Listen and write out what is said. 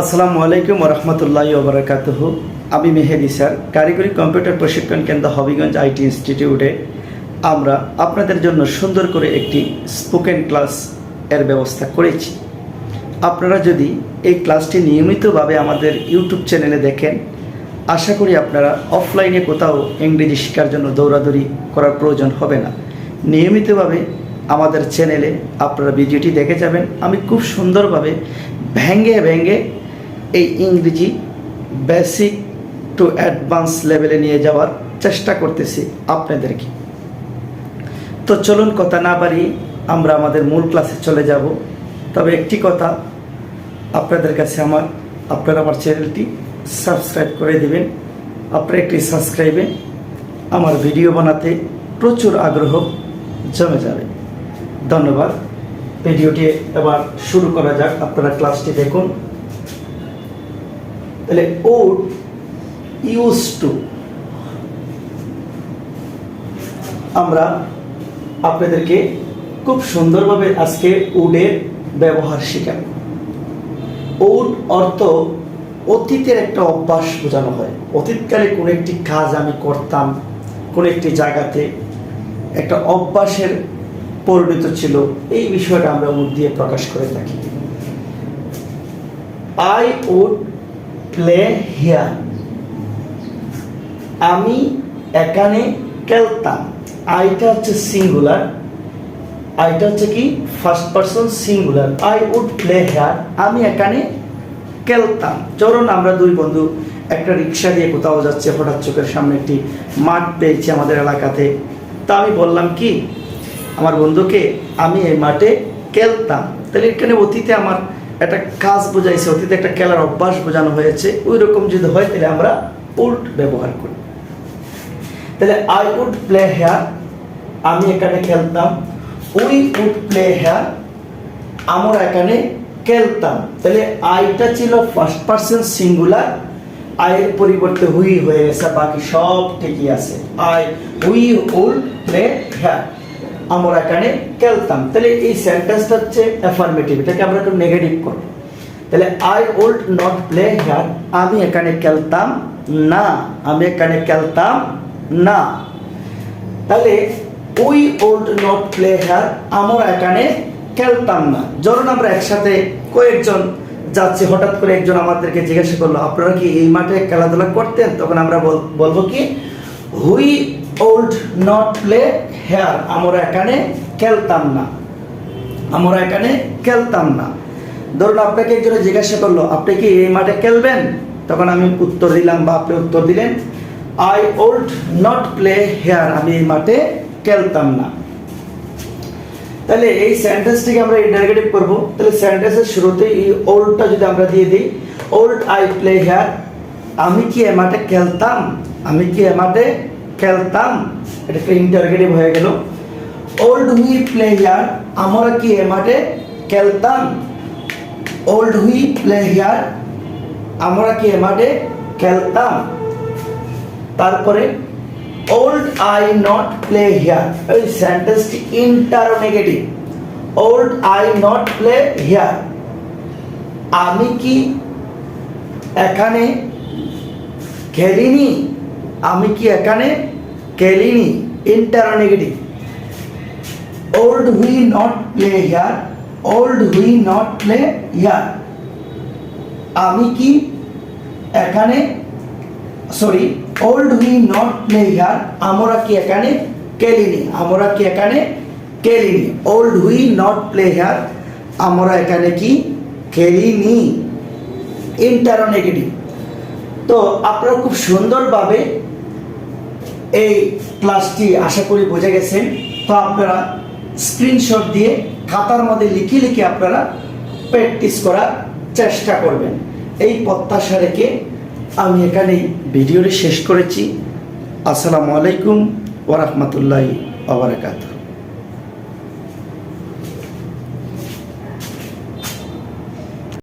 আসসালামু আলাইকুম রহমতুল্লাহ ওবরাকাতুহ। আমি মেহেদি স্যার, কারিগরি কম্পিউটার প্রশিক্ষণ কেন্দ্র হবিগঞ্জ আইটি ইনস্টিটিউটে। আমরা আপনাদের জন্য সুন্দর করে একটি স্পোকেন ক্লাস এর ব্যবস্থা করেছি। আপনারা যদি এই ক্লাসটি নিয়মিতভাবে আমাদের ইউটিউব চ্যানেলে দেখেন, আশা করি আপনারা অফলাইনে কোথাও ইংরেজি শেখার জন্য দৌড়াদৌড়ি করার প্রয়োজন হবে না। নিয়মিতভাবে আমাদের চ্যানেলে আপনারা ভিডিওটি দেখে যাবেন। আমি খুব সুন্দরভাবে ভেঙ্গে ভেঙ্গে এই ইংরেজি বেসিক টু অ্যাডভান্স লেভেলে নিয়ে যাওয়ার চেষ্টা করতেছি আপনাদেরকে। তো চলুন কথা না বাড়িয়ে আমরা আমাদের মূল ক্লাসে চলে যাব। তবে একটি কথা আপনাদের কাছে আমার, আপনারা আমার চ্যানেলটি সাবস্ক্রাইব করে দেবেন। আপনার একটি সাবস্ক্রাইবে আমার ভিডিও বানাতে প্রচুর আগ্রহ জমে যাবে। ধন্যবাদ। ভিডিওটি এবার শুরু করা যাক। আপনারা ক্লাসটি দেখুন। তাহলে উড ইউজ টু। আমরা আপনাদেরকে খুব সুন্দরভাবে আজকে উডের ব্যবহার শেখাব। উড অর্থ অতীতের একটা অভ্যাস বোঝানো হয়। অতীতকালে কোনো একটি কাজ আমি করতাম, কোনো একটি জায়গাতে একটা অভ্যাসের পরিণত ছিল, এই বিষয়টা আমরা উড দিয়ে প্রকাশ করে থাকি। আই উড প্লে হিয়ার আমি এখানে খেলতাম। আইটা হচ্ছে সিঙ্গুলার আইটা হচ্ছে কি? First person singular I would play here আমি এখানে খেলতাম। চলুন আমরা দুই বন্ধু একটা রিক্সা দিয়ে কোথাও যাচ্ছে। হঠাৎ চোখের সামনে একটি মাঠ পেয়েছি আমাদের এলাকাতে। তা আমি বললাম কি? আমার বন্ধুকে আমি এই মাঠে খেলতাম। তাহলে এখানে অতীতে আমার একটা কাজ বোঝাইছে, অতীতে একটা খেলার অভ্যাস বোঝানো হয়েছে ওই রকম যদি হয়, তাহলে আমরা উল্ট ব্যবহার করি। তাহলে আই উড প্লে হেয়ার আমি এখানে খেলতাম উই উড প্লে হেয়ার আমরা এখানে খেলতাম। তাহলে আইটা ছিল ফার্স্ট পার্সন সিঙ্গুলার আয়ের পরিবর্তে হুই হয়ে গেছে, বাকি সব ঠিকই আছে। I we would play here আমরা এখানে খেলতাম। তাহলে এই সেন্টেন্সটা হচ্ছে অ্যাফার্মেটিভ এটাকে আমরা একটু নেগেটিভ করব। তাহলে I would not play here আমি এখানে খেলতাম না, আমি এখানে খেলতাম না। তাহলে we would not play here আমরা এখানে খেলতাম না। যখন আমরা একসাথে কয়েকজন যাচ্ছি, হঠাৎ করে একজন আমাদেরকে জিজ্ঞাসা করল, আপনারা কি এই মাঠে খেলাধুলা করতেন? তখন আমরা বল- বলব কি we would not play here, আমরা এখানে খেলতাম না। আমরা এখানে খেলতাম না। ধরুন আপনাকে একজনে জিজ্ঞাসা করল, আপনি কি এই মাঠে খেলবেন? তখন আমি উত্তর দিলাম বা আপনি উত্তর দিলেন I would not play here আমি এই মাঠে খেলতাম না। তাহলে এই সেন্টেন্সটিকে আমরা ইন্টারগেটিভ করব। তাহলে সেন্টেন্সের শুরুতে এই ওল্ডটা যদি আমরা দিয়ে দিই ওল্ড আই প্লে হেয়ার আমি কি এ মাঠে খেলতাম? আমি কি এ মাঠে খেলতাম। এটা একটা ইন্টারগেটিভ হয়ে গেল। ওল্ড হুই প্লে হিয়ার আমরা কি এ মাঠে খেলতাম? ওল্ড হুই প্লে হিয়ার আমরা কি এ মাঠে খেলতাম? তারপরে would I not play here এই সেন্টেন্সটি interronegative would I not play here আমি কি এখানে খেলিনি? আমি কি এখানে খেলিনি interronegative would we not play here would we not play here আমি কি এখানে sorry would we not play here আমরা কি এখানে খেলিনি আমরা কি এখানে খেলিনি would we not play here আমরা এখানে কি খেলিনি ইন্টারোনেগেটিভ তো আপনারা খুব সুন্দরভাবে এই ক্লাসটি আশা করি বোঝা গেছেন। তো আপনারা স্ক্রিনশট দিয়ে খাতার মধ্যে লিখে লিখে আপনারা প্র্যাকটিস করার চেষ্টা করবেন। এই প্রত্যাশা রেখে আমি এখানেই ভিডিওটি শেষ করেছি। আসসালামু আলাইকুম ওরহমতুল্লাহি আবরাকাত